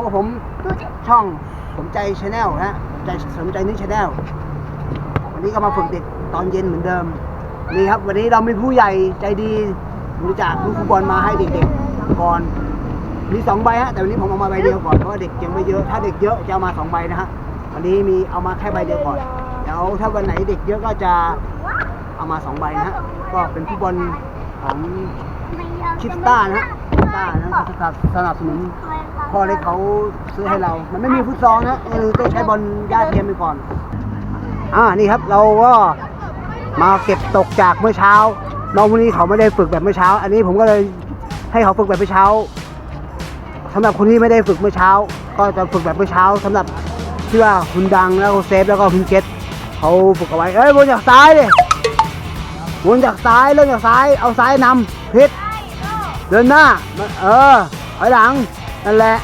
วกผมช่องสมใจชาแนลฮะสมใจสมใจนี่ชาแนลวันนี้ก็มาฝึกเด็กตอนเย็นเหมือนเดิมนี่ครับ วันนี้เรามีผู้ใหญ่ใจดีบริจาคลูกฟุตบอลมาให้เด็กๆก่อนมีสองใบฮะแต่วันนี้ผมเอามาใบเดียวก่อนเพราะเด็กยังไม่เยอะถ้าเด็กเยอะจะเอามาสองใบนะฮะวันนี้มีเอามาแค่ใบเดียวก่อนเดี๋ยวถ้าวันไหนเด็กเยอะก็จะเอามาสองใบนะฮะก็เป็นฟุตบอลของคิดต้านะฮะ ต้านะสนับสนับสนุนพ่อเล็กเขาซื้อให้เรา มันไม่มีฟุตซอลนะเออต้องใช้บอลญาเทียมไปก่อน อ่า นี่ครับ เราก็มาเก็บตกจากเมื่อเช้า น้องคนนี้เขาไม่ได้ฝึกแบบเมื่อเช้า อันนี้ผมก็เลยให้เขาฝึกแบบเมื่อเช้าสำหรับคนที่ไม่ได้ฝึกเมื่อเช้า ก็จะฝึกแบบเมื่อเช้าสำหรับที่ว่าคุณดังแล้วเซฟแล้วก็คุณเกตเขาฝึกเอาไว้ เอ้ยวนจากซ้ายดิวนจากซ้ายเริ่มจากซ้าย เอาซ้ายนำพิษ เดินหน้า เออถอยหลัง นั่นแหละ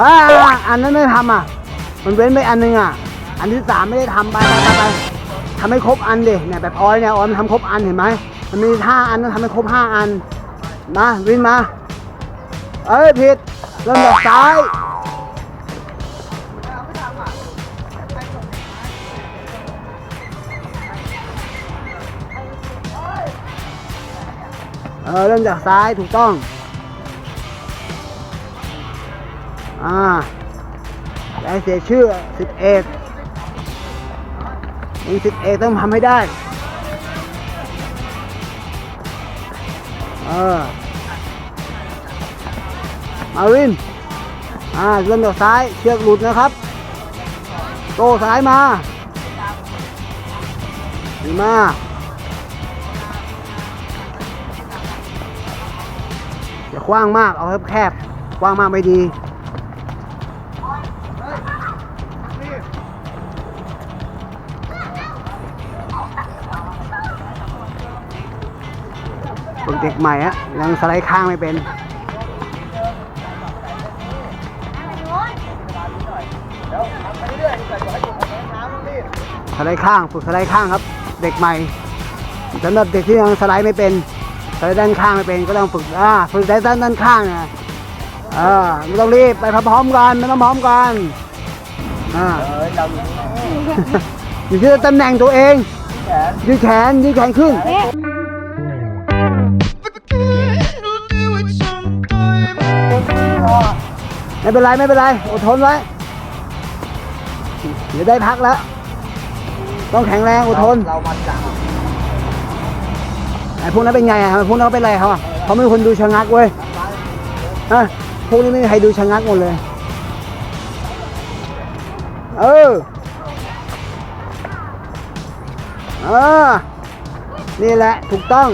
อ่าอันนั้นไม่ทำอะ มันเว้นไปอันนึงอะ อันที่สามไม่ได้ทำไปไปไปไปทำให้ครบอันดิเนี่ยแบบออยเนี่ยออยมันทำครบอันเห็นไหมมันมีห้าอันต้องทำให้ครบห้าอัน มา วินมา เอ้ยผิดเริ่มจากซ้าย เออเริ่มจากซ้ายถูกต้อง อ่าได้เสียชื่อสิบเอกมีสิบเอกต้องทำให้ได้ เออ มาวิน อ่าเริ่มจากซ้ายเชือกหลุดนะครับ โตซ้ายมาดีมาก กว้างมาก เอาแคบๆกว้างมากไม่ดีฝึกเด็กใหม่อะยังสไลด์ข้างไม่เป็นสไลด์ข้าง ฝึกสไลด์ข้างครับ เด็กใหม่สำหรับเด็กที่ยังสไลด์ไม่เป็น สไลด์ด้านข้างไม่เป็นก็ต้องฝึกอ่าฝึกได้ด้านด้านข้างนะเออไม่ต้องรีบไปพร้อมๆกันไม่ต้องพร้อมกันอ่าอยู่ที่ตำแหน่งตัวเองยืดแขนยืดแขนขึ้นไม่เป็นไรไม่เป็นไรอดทนไว้เดี๋ยวได้พักแล้ว ต้องแข็งแรงอดทนเรามาจาก ไอ้พวกนั้นเป็นไงอะพวกนั้นเขาเป็นไรเขาอะเขาไม่มีคนดูชะงักเว้ยฮะพวกนี้ไม่มีใครดูชะงักหมดเลย เออเออนี่แหละถูกต้อง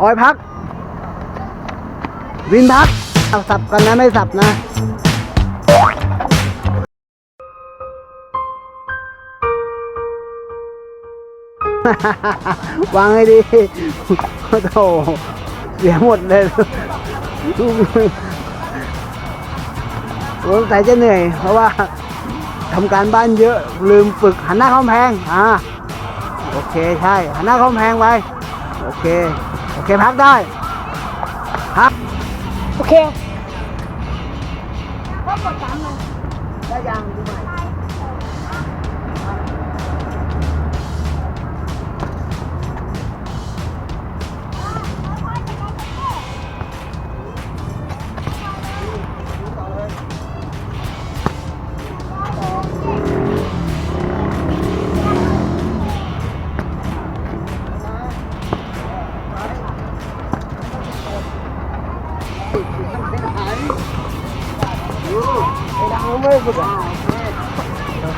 ออยพัก วินพักเอาสับกันนะไม่สับนะ วางให้ดีโอ้โหเสียหมดเลยลูกผมใส่จะเหนื่อย เพราะว่าทำการบ้านเยอะลืมฝึกหันหน้าเข้าแพงอ่าโอเคใช่หันหน้าเข้าแพงไปโอเค โอเคพักได้พักโอเคได้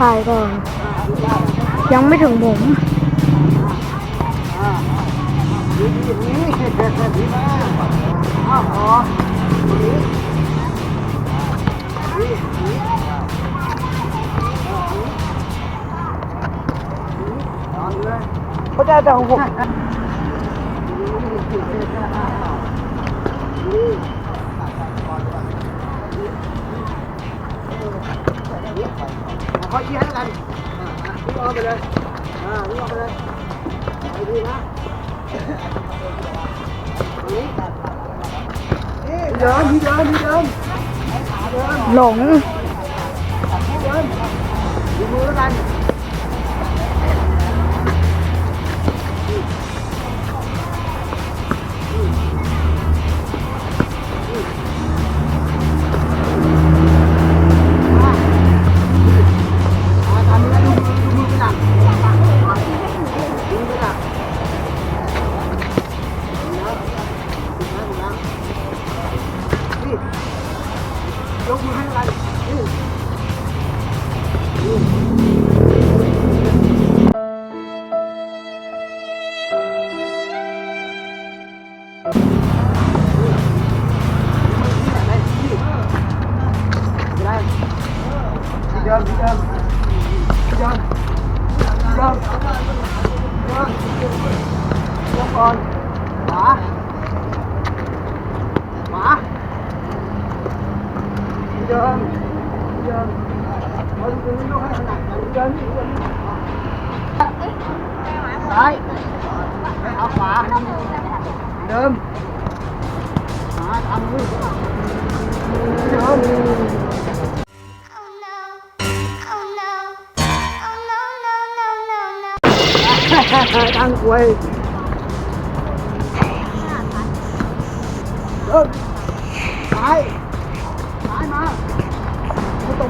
ถ่ายก่อน ยังไม่ถึงผมดีดีอย่างนี้ดีมากอ้าวอ๋อตรงนี้ดีดีนอนเลยเขาจะแต่ของผม อชี้ให้แล้วกันวิ่งออกไปเลยวิ่งออกไปเลยไปดีนะนี่เดินนี่เดินนี่เดินหลงเดินดูมือแล้วกัน ที่เดิมที่เดิมที่เดิมที่เดิมยกก่อนขวา no. ตั้งกวยเดินซ้ายซ้ายมาไม่ต้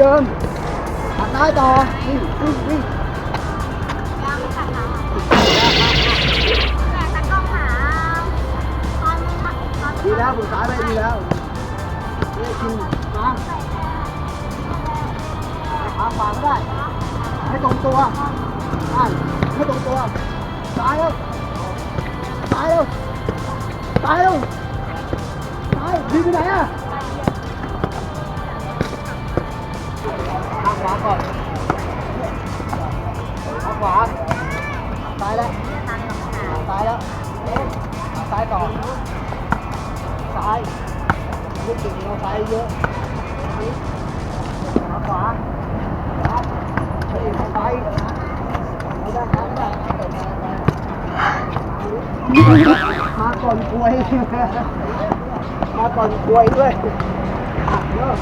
เดิมหักซ้ายต่อวิ่งวิ่งวิ่งดีแล้วฝึกษาได้ดีแล้วนี่กินมาขาขวาก็ได้ให้ตรงตัวได้ให้ตรงตัวซ้ายแล้วซ้ายแล้วตายแล้วตายดีไปไหนอะ ขวาก่อนขาขวาซ้ายแล้วซ้ายแล้วซ้ายต่อซ้ายลูกติดเราซ้ายเยอะขาขวาซ้ายซ้ายไม่ได้ครับไม่ได้มาก่อนกล้วยมาก่อนกล้วยด้วยเยอะ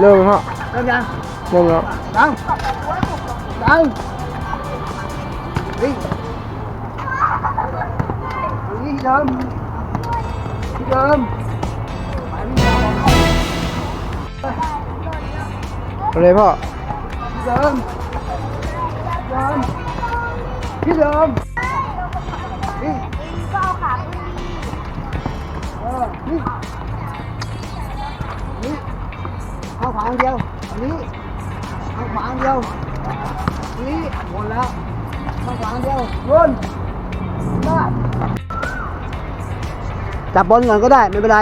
เริ่มฮะเริ่มยังเริ่มแล้วดังดังนี่อันนี้ที่เดิมที่เดิมไปไม่ยอมอะไรพ่อที่เดิมเดิมที่เดิมนี่เออนี่นี่าขวาอย่างเดียวอันนี้ข้าขวาอย่างเดียวนนี้วนแล้วข้าขวาอย่างเดียววนได้จับบอลก่อนก็ได้ไม่เป็นไร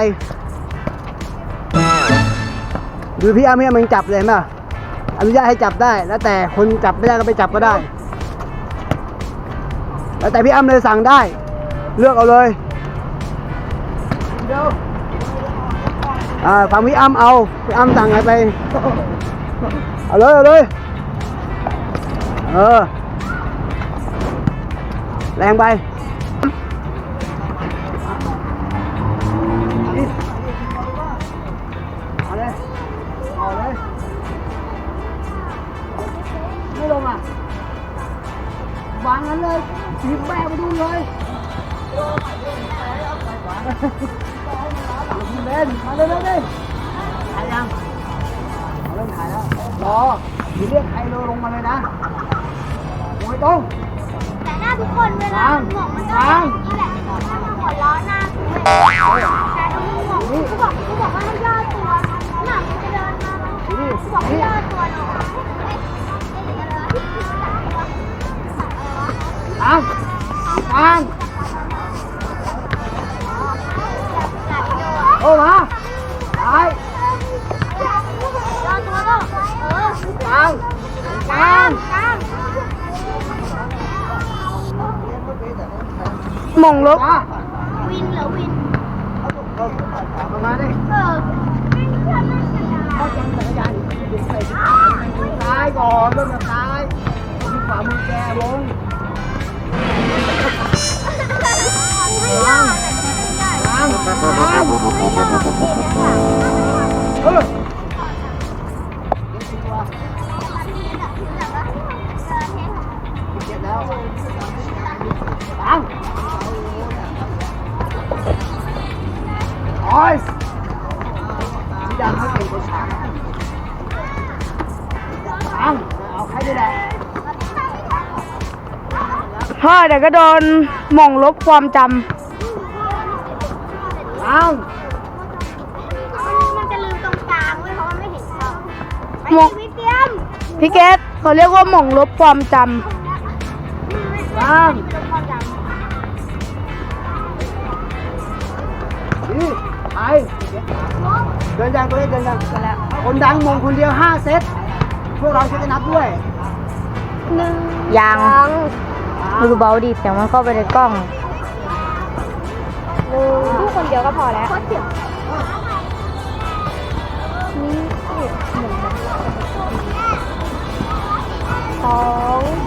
ดูพี่อาร์มพี่อาร์มยังจับเลยเห็นป่ะอนุญาตให้จับได้ แล้วแต่คนจับไม่ได้ก็ไปจับก็ได้ แล้วแต่พี่อ้ำเลยสั่งได้ เลือกเอาเลยเอาพี่อ้ำสั่งอะไรไปเอาเลยเอาเลยเออแรงไปเอาเลยเอาเลย เลยหยิบแม่ไปดูเล่นมาเลยเลยถ่ายยังเริ่มถ่ายแล้วรอเดี๋ยวเรียกใครโลลงมาเลยนะลงไม่ต้องแต่หน้าทุกคนเวลามันหมวกมันก็แบบนี้แหละถ้ามันหัวล้อหน้าคุณแต่ถ้ามันหมวกนี่กูบอกกูบอกว่าให้ย่อตัวหนังมันจะเดินมานี่กูบอกให้ย่อตัวหน่อยตา อ้มาไปย่อตัวก็เออกลางกลางกลางหม่งลบมาวินเหรอวินเอามาดิเออเข้าจังจักรยานซ้ายก่อนเริ่มจากซ้ายที่ขวามือแกวงกลางกลางกลางเออเก็บแล้วกลางโอ้ยสีดำเขาเก่งกว่าฉันกลางเอาใครได้แหละพ่อเดี๋ยวก็โดนหม่งลบความจก ลางมันจะลืมตรงกลางเว้ยเพราะว่าไม่เห็นช่องไปำหม่งวิเตียมพี่เกตเขาเรียกว่าหม่งลบความจกลางลงความจำนี่ไปเดินยังตัวเล็กเดินยังคนดังมงคนเดียวห้าเซตพวกเราช่วยกันนับด้วยำยัง มือเบาดิเสียงมันเข้าไปในกล้อง ลูกคนเดียวก็พอแล้วนี่เหมือนสอง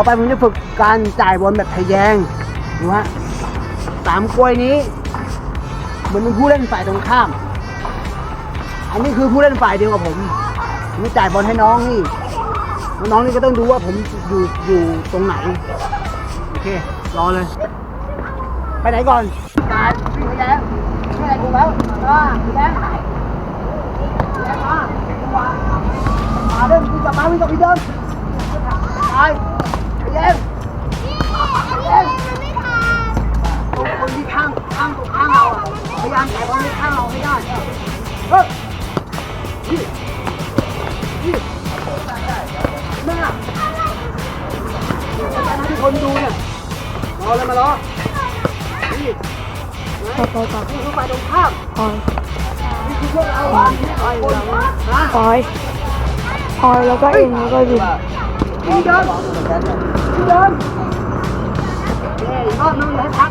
อไปผมจะฝึกการจ่ายบอลแบบทะแยงดูฮะสามกล้วยนี้ เหมือนเป็นผู้เล่นฝ่ายตรงข้าม อันนี้คือผู้เล่นฝ่ายเดียวกับผมผมจ่ายบอลให้น้องนี่น้องนี่ก็ต้องดูว่าผมอยู่อยู่ตรงไหน โอเค รอเลย ไปไหนก่อนการวิ่งไปแล้ววิ่งอะไรกูแล้วมาไปแล้วแล้วมามาเดินวิ่งกลับมาวิ่งกลับไปเดินไป ไปเย็นเย็นตรงคนที่ข้างข้างตรงข้างเราอะพยายามแตะบอลให้ข้างเราให้ได้เฮ้ยนี่นี่แม่ที่คนดูเนี่ยรอเลยมารอนี่พอพอพอนี่คือฝ่ายตรงข้ามพอยนี่คือพวกเราอะนี่ฝ่ายคนนะพอยพอยแล้วก็เองแล้วก็บินยิงเดิ นยิงเดินเย้อีกรอบนึงเลยพั